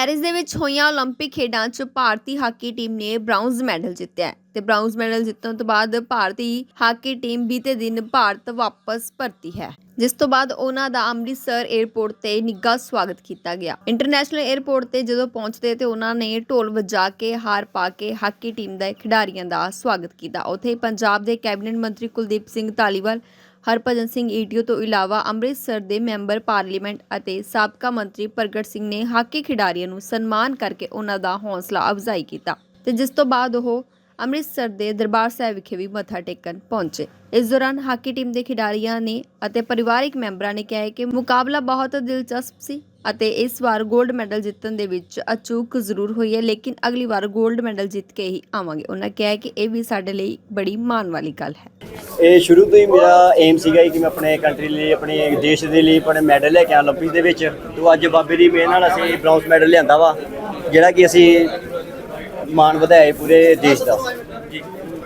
Paris ਦੇ ਵਿੱਚ ਹੋਈਆਂ 올림픽 ਖੇਡਾਂ 'ਚ ਭਾਰਤੀ ਹਾਕੀ ਟੀਮ ਨੇ ਬ੍ਰਾਊਨਜ਼ ਮੈਡਲ ਜਿੱਤਿਆ ਤੇ ਬ੍ਰਾਊਨਜ਼ ਮੈਡਲ ਜਿੱਤਣ ਤੋਂ ਬਾਅਦ ਭਾਰਤੀ ਹਾਕੀ ਟੀਮ ਬੀਤੇ ਦਿਨ ਭਾਰਤ ਵਾਪਸ ਪਰਤੀ ਹੈ, ਜਿਸ ਤੋਂ ਬਾਅਦ ਉਹਨਾਂ ਦਾ ਅੰਮ੍ਰਿਤਸਰ 에ਅਰਪੋਰਟ ਤੇ ਨਿੱਘਾ ਸਵਾਗਤ ਕੀਤਾ ਗਿਆ। ਇੰਟਰਨੈਸ਼ਨਲ 에ਅਰਪੋਰਟ ਤੇ ਜਦੋਂ ਪਹੁੰਚਦੇ ਤੇ ਉਹਨਾਂ ਨੇ ਢੋਲ ਵਜਾ ਕੇ ਹਾਰ ਪਾ ਕੇ ਹਾਕੀ ਟੀਮ ਦੇ ਖਿਡਾਰੀਆਂ ਦਾ ਸਵਾਗਤ ਕੀਤਾ। ਉਥੇ ਪੰਜਾਬ ਦੇ ਕੈਬਨਿਟ ਮੰਤਰੀ ਕੁਲਦੀਪ ਸਿੰਘ ਧਾਲੀਵਾਲ ਹਰਭਜਨ ਸਿੰਘ ਈਟੀਓ ਤੋਂ ਇਲਾਵਾ ਅੰਮ੍ਰਿਤਸਰ ਦੇ ਮੈਂਬਰ ਪਾਰਲੀਮੈਂਟ ਅਤੇ ਸਾਬਕਾ ਮੰਤਰੀ ਪ੍ਰਗਟ ਸਿੰਘ ਨੇ ਹਾਕੀ ਖਿਡਾਰੀਆਂ ਨੂੰ ਸਨਮਾਨ ਕਰਕੇ ਉਹਨਾਂ ਦਾ ਹੌਸਲਾ ਅਫਜ਼ਾਈ ਕੀਤਾ ਤੇ ਜਿਸ ਤੋਂ ਬਾਅਦ ਉਹ ਅੰਮ੍ਰਿਤਸਰ ਦੇ ਦਰਬਾਰ ਸਾਹਿਬ ਵਿਖੇ ਵੀ ਮੱਥਾ ਟੇਕਣ ਪਹੁੰਚੇ। ਇਸ ਦੌਰਾਨ ਹਾਕੀ ਟੀਮ ਦੇ ਖਿਡਾਰੀਆਂ ਨੇ ਅਤੇ ਪਰਿਵਾਰਕ ਮੈਂਬਰਾਂ ਨੇ ਕਿਹਾ ਕਿ ਮੁਕਾਬਲਾ ਬਹੁਤ ਦਿਲਚਸਪ ਸੀ। ਅਤੇ ਇਸ ਵਾਰ 골ਡ ਮੈਡਲ ਜਿੱਤਣ ਦੇ ਵਿੱਚ ਅਚੂਕ ਜ਼ਰੂਰ ਹੋਈ ਹੈ, ਲੇਕਿਨ ਅਗਲੀ ਵਾਰ 골ਡ ਮੈਡਲ ਜਿੱਤ ਕੇ ਹੀ ਆਵਾਂਗੇ। ਉਹਨਾਂ ਕਿਹਾ ਕਿ ਇਹ ਵੀ ਸਾਡੇ ਲਈ ਬੜੀ ਮਾਣ ਵਾਲੀ ਗੱਲ ਹੈ। ਇਹ ਸ਼ੁਰੂ ਤੋਂ ਹੀ ਮੇਰਾ ਏਮ ਸੀਗਾ ਕਿ ਮੈਂ ਆਪਣੇ ਕੰਟਰੀ ਲਈ, ਆਪਣੇ ਦੇਸ਼ ਦੇ ਲਈ ਆਪਣੇ ਮੈਡਲ ਲੈ ਕੇ ਆਵਾਂ 올림픽 ਦੇ ਵਿੱਚ। ਤੋਂ ਅੱਜ ਬਾਬੇ ਦੀ ਮੇਰੇ ਨਾਲ ਅਸੀਂ ਬ੍ਰੌਂਜ਼ ਮੈਡਲ ਲਿਆਂਦਾ ਵਾ, ਜਿਹੜਾ ਕਿ ਅਸੀਂ ਮਾਣ ਵਧਾਏ ਪੂਰੇ ਦੇਸ਼ ਦਾ।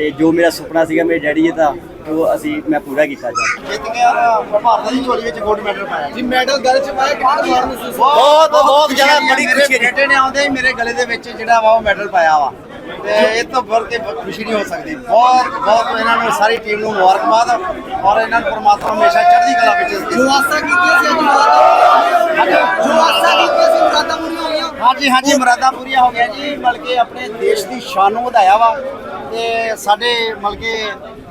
ਤੇ ਜੋ ਮੇਰਾ ਸੁਪਨਾ ਸੀਗਾ ਮੇਰੇ ਡੈਡੀ ਜੀ ਦਾ ਉਹ ਅਸੀਂ ਮੈਂ ਪੂਰਾ ਕੀਤਾ ਜੀ ਜਿੱਤ ਗਿਆ ਭਾਰਤ ਦੀ ਝੋਲੀ ਵਿੱਚ 골ਡ ਮੈਡਲ ਪਾਇਆ। ਜੀ ਮੈਡਲ ਗਲ ਚ ਪਾਇਆ ਕਿੰਨਾ ਮਾਣ ਮਹਿਸੂਸ ਬਹੁਤ- ਬਹੁਤ ਜ਼ਿਆਦਾ ਬੜੀ ਮੇਰੇ ਖੁਸ਼ੀ ਹੈ ਜੀ। ਬੇਟੇ ਨੇ ਆਉਂਦੇ ਹੀ ਮੇਰੇ ਗਲੇ ਦੇ ਵਿੱਚ ਜਿਹੜਾ ਵਾ ਉਹ ਮੈਡਲ ਪਾਇਆ ਵਾ। ਤੇ ਇਹ ਤੋਂ ਵੱਧ ਕੇ ਖੁਸ਼ੀ ਨਹੀਂ ਹੋ ਸਕਦੀ। ਬਹੁਤ ਬਹੁਤ ਇਹਨਾਂ ਨੂੰ ਸਾਰੀ ਟੀਮ ਨੂੰ ਮੁਬਾਰਕਬਾਦ ਔਰ ਇਹਨਾਂ ਨੂੰ ਪਰਮਾਤਮਾ ਹਮੇਸ਼ਾ ਚੜ੍ਹਦੀ ਕਲਾ ਵਿੱਚ ਜੋ ਆਸਾ ਕੀਤੀ ਸੀ ਅੱਜ ਜੋ ਆਸਾ ਕੀਤੀ ਸੀ ਮੁਰਾਦਾਂ ਪੂਰੀਆਂ ਹੋ ਗਈਆਂ ਹਾਂਜੀ ਹਾਂਜੀ ਮੁਰਾਦਾਂ ਪੂਰੀਆਂ ਹੋ ਗਈਆਂ ਜੀ ਬਲਕਿ ਆਪਣੇ ਦੇਸ਼ ਦੀ ਸ਼ਾਨ ਨੂੰ ਵਧਾਇਆ ਵਾ। ਤੇ ਸਾਡੇ ਬਲਕਿ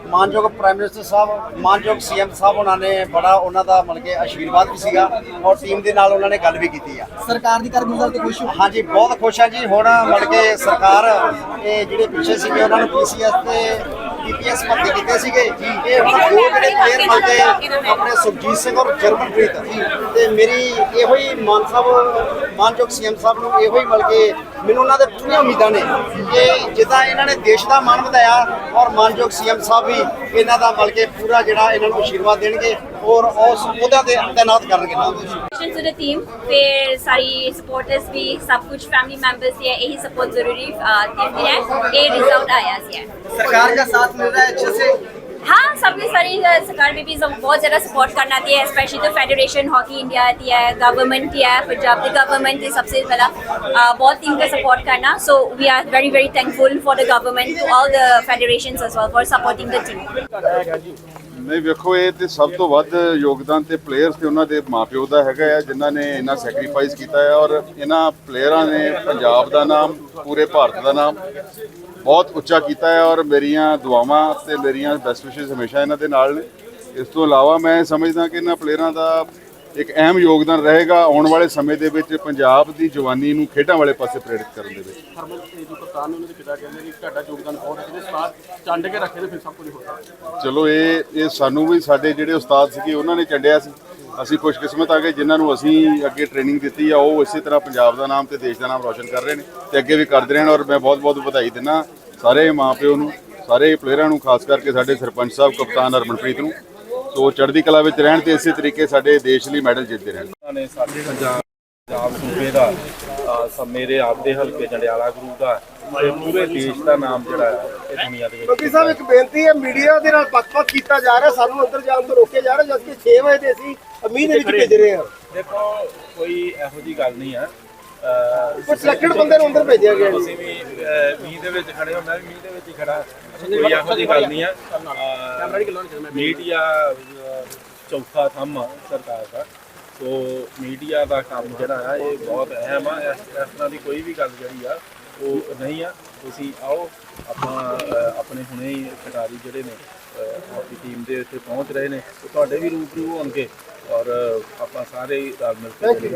ਮਾਨਯੋਗ ਪ੍ਰਾਈਮ ਮਿਨਿਸਟਰ ਸਾਹਿਬ ਮਾਨਯੋਗ ਸੀਐਮ ਸਾਹਿਬ ਉਹਨਾਂ ਨੇ ਬੜਾ ਉਹਨਾਂ ਦਾ ਮਤਲਬ ਕਿ ਆਸ਼ੀਰਵਾਦ ਵੀ ਸੀਗਾ ਔਰ ਟੀਮ ਦੇ ਨਾਲ ਉਹਨਾਂ ਨੇ ਗੱਲ ਵੀ ਕੀਤੀ ਆ। ਸਰਕਾਰ ਦੀ ਕਾਰਗੁਜ਼ਾਰੀ ਤੇ ਖੁਸ਼ ਹੋ? ਹਾਂਜੀ ਬਹੁਤ ਖੁਸ਼ ਹਾਂ ਜੀ। ਹੁਣ ਮਤਲਬ ਕਿ ਸਰਕਾਰ ਇਹ ਜਿਹੜੇ ਪਿੱਛੇ ਸੀਗੇ ਉਹਨਾਂ ਨੂੰ ਪੀਸੀਐਸ ਤੇ ਪੀਪੀਐਸ ਭਰਤੀ ਕੀਤੇ ਸੀਗੇ। ਇਹ ਹੁਣ ਦੋ ਜਿਹੜੇ ਪਲੇਅਰ ਮਿਲਦੇ ਆਪਣੇ ਸੁਖਜੀਤ ਸਿੰਘ ਔਰ ਜਰਮਨਪ੍ਰੀਤ। ਤੇ ਮੇਰੀ ਇਹੋ ਹੀ ਮਾਨ ਸਾਹਿਬ ਮਾਨਯੋਗ ਸੀਐਮ ਸਾਹਿਬ ਨੂੰ ਇਹੋ ਹੀ ਬਲਕਿ ਮੈਨੂੰ ਉਹਨਾਂ ਦੇ ਪੂਰੀਆਂ ਉਮੀਦਾਂ ਨੇ ਕਿ ਜਿੱਦਾਂ ਇਹਨਾਂ ਨੇ ਦੇਸ਼ ਦਾ ਮਾਣ ਵਧਾਇਆ ਔਰ ਮਾਨਯੋਗ ਸੀਐਮ ਸਾਹਿਬ ਵੀ ਇਹਨਾਂ ਦਾ ਬਲਕਿ ਪੂਰਾ ਜਿਹੜਾ ਇਹਨਾਂ ਨੂੰ ਆਸ਼ੀਰਵਾਦ ਦੇਣਗੇ ਔਰ ਉਸ ਉਹਦਾ ਤੇ ਤਾਇਨਾਤ ਕਰਨਗੇ ਨਾਲ। ਟੂ ਦ ਟੀਮ ਫਿਰ ਸਾਰੀ ਸਪੋਰਟਰਸ ਵੀ ਸਭ ਕੁਝ ਫੈਮਿਲੀ ਮੈਂਬਰਸ ਦੀ ਇਹੀ ਸਪੋਰਟ ਜ਼ਰੂਰੀ ਦਿੰਦੇ ਹੈ। ਇਹ ਰਿਜ਼ਲਟ ਆਇਆ ਸੀ। ਸਰਕਾਰ ਦਾ ਸਾਥ ਮਿਲ ਰਿਹਾ ਹੈ ਅੱਛੇ ਸੇ। हाँ सबने सारी अ, सरकार में भी सब बहुत ज़्यादा सपोर्ट करना दिया है स्पेशली तो फेडरेशन हॉकी इंडिया दिया है गवर्नमेंट दिया है पंजाब की गवर्नमेंट ने सबसे पहला अ, बहुत टीम का सपोर्ट करना so we are very very thankful for the government to all the federations as well for supporting the team ਨਹੀਂ ਵੇਖੋ ਇਹ ਤੇ ਸਭ ਤੋਂ ਵੱਧ ਯੋਗਦਾਨ ਤੇ ਪਲੇਅਰਸ ਤੇ ਉਹਨਾਂ ਦੇ ਮਾਪਿਓ ਦਾ ਹੈਗਾ ਆ ਜਿਨ੍ਹਾਂ ਨੇ ਇੰਨਾ ਸੈਕਰੀਫਾਈਸ ਕੀਤਾ ਹੈ ਔਰ ਇਹਨਾਂ ਪਲੇਅਰਾਂ ਨੇ ਪੰਜਾਬ ਦਾ ਨਾਮ ਪੂਰੇ ਭਾਰਤ ਦਾ ਨਾਮ ਬਹੁਤ ਉੱਚਾ ਕੀਤਾ ਹੈ ਔਰ ਮੇਰੀਆਂ ਦੁਆਵਾਂ ਤੇ ਮੇਰੀਆਂ ਬੈਸਟ ਵਿਸ਼ੇਸ ਹਮੇਸ਼ਾ ਇਹਨਾਂ ਦੇ ਨਾਲ ਨੇ। ਇਸ ਤੋਂ ਇਲਾਵਾ ਮੈਂ ਸਮਝਦਾ ਕਿ ਇਹਨਾਂ ਪਲੇਅਰਾਂ ਦਾ ਇੱਕ ਅਹਿਮ ਯੋਗਦਾਨ ਰਹੇਗਾ ਆਉਣ ਵਾਲੇ ਸਮੇਂ ਦੇ ਵਿੱਚ ਪੰਜਾਬ ਦੀ ਜਵਾਨੀ ਨੂੰ ਖੇਡਾਂ ਵਾਲੇ ਪਾਸੇ ਪ੍ਰੇਰਿਤ ਕਰਨ ਦੇ ਵਿੱਚ। ਹਰਮਨ ਜੋ ਕਪਤਾਨ ਨੇ ਉਹਨਾਂ ਦੇ ਪਿਤਾ ਕਹਿੰਦੇ ਕਿ ਤੁਹਾਡਾ ਯੋਗਦਾਨ ਬਹੁਤ ਹੈ ਜਿਹੜੇ ਸਟਾਰ ਚੰਡ ਕੇ ਰੱਖੇ ਨੇ ਫਿਰ ਸਭ ਕੁਝ ਹੋ ਸਕਦਾ। ਚਲੋ ਇਹ ਇਹ ਸਾਨੂੰ ਵੀ ਸਾਡੇ ਜਿਹੜੇ ਉਸਤਾਦ ਸੀਗੇ ਉਹਨਾਂ ਨੇ ਚੰਡਿਆ ਸੀ। ਅਸੀਂ ਖੁਸ਼ਕਿਸਮਤ ਆ ਕਿ ਜਿਨ੍ਹਾਂ ਨੂੰ ਅਸੀਂ ਅੱਗੇ ਟ੍ਰੇਨਿੰਗ ਦਿੱਤੀ ਆ, ਉਹ ਇਸੇ ਤਰ੍ਹਾਂ ਪੰਜਾਬ ਦਾ ਨਾਮ ਤੇ ਦੇਸ਼ ਦਾ ਨਾਮ ਰੌਸ਼ਨ ਕਰ ਰਹੇ ਨੇ ਤੇ ਅੱਗੇ ਵੀ ਕਰਦੇ ਰਹਿਣ ਔਰ ਮੈਂ ਬਹੁਤ-ਬਹੁਤ ਵਧਾਈ ਦਿੰਦਾ ਸਾਰੇ ਮਾਪਿਓ ਨੂੰ, ਸਾਰੇ ਪਲੇਅਰਾਂ ਨੂੰ, ਖਾਸ ਕਰਕੇ ਸਾਡੇ ਸਰਪੰਚ ਸਾਹਿਬ, ਕਪਤਾਨ ਹਰਮਨਪ੍ਰੀਤ ਨੂੰ। ਸੋ ਚੜ੍ਹਦੀ ਕਲਾ ਵਿੱਚ ਰਹਿਣ ਤੇ ਇਸੇ ਤਰੀਕੇ ਸਾਡੇ ਦੇਸ਼ ਲਈ ਮੈਡਲ ਜਿੱਤਦੇ ਰਹਿਣ। ਨੇ ਸਾਡੇ ਪੰਜਾਬ ਸੂਬੇ ਦਾ ਸ- ਮੇਰੇ ਆਪਦੇ ਹਲਕੇ ਜੰਡਿਆਲਾ ਗੁਰੂ ਦਾ ਤੇ ਪੂਰੇ ਦੇਸ਼ ਦਾ ਨਾਮ ਜਿਹੜਾ ਹੈ ਇਹ ਦੁਨੀਆ ਦੇ ਵਿੱਚ ਕਪੀ ਸਾਹਿਬ ਇੱਕ ਬੇਨਤੀ ਹੈ ਮੀਡੀਆ ਦੇ ਨਾਲ ਪੱਖ-ਪੱਖ ਕੀਤਾ ਜਾ ਰਿਹਾ ਸਾਨੂੰ ਅੰਦਰ ਜਾਣ ਤੋਂ ਰੋਕਿਆ ਜਾ ਰਿਹਾ ਜਦਕਿ 6 ਵਜੇ ਤੇ ਅਸੀਂ ਅਮੀਰ ਦੇ ਵਿੱਚ ਭੇਜ ਰਹੇ ਹਾਂ। ਦੇਖੋ ਕੋਈ ਇਹੋ ਜੀ ਗੱਲ ਨਹੀਂ ਆ ਅਹ, ਪਰ ਸਿਲੈਕਟਡ ਬੰਦੇ ਨੂੰ ਅੰਦਰ ਭੇਜਿਆ ਗਿਆ ਜੀ ਅਸੀਂ ਵੀ ਅਹ, ਮੀਂਹ ਦੇ ਵਿੱਚ ਖੜੇ ਹਾਂ ਮੈਂ ਵੀ ਮੀਂਹ ਦੇ ਵਿੱਚ ਹੀ ਖੜਾ ਕੋਈ ਇਹੋ ਜੀ ਗੱਲ ਨਹੀਂ ਆ ਮੀਡੀਆ ਚੌਥਾ ਥੰਮ ਆ ਸਰਕਾਰ ਦਾ। ਸੋ ਮੀਡੀਆ ਦਾ ਕੰਮ ਜਿਹੜਾ ਆ ਇਹ ਬਹੁਤ ਅਹਿਮ ਆ। ਇਸ ਇਸ ਤਰ੍ਹਾਂ ਦੀ ਕੋਈ ਵੀ ਗੱਲ ਜਿਹੜੀ ਆ ਉਹ ਨਹੀਂ ਆ। ਤੁਸੀਂ ਆਓ ਆਪਾਂ ਆਪਣੇ ਹੁਣੇ ਹੀ ਖਿਡਾਰੀ ਜਿਹੜੇ ਨੇ ਹਾਕੀ ਟੀਮ ਦੇ ਇੱਥੇ ਪਹੁੰਚ ਰਹੇ ਨੇ ਤੁਹਾਡੇ ਵੀ ਰੂਬਰੂ ਹੋਣਗੇ। ਔਰ ਆਪਾਂ ਸਾਰੇ ਰਲ ਮਿਲ ਕੇ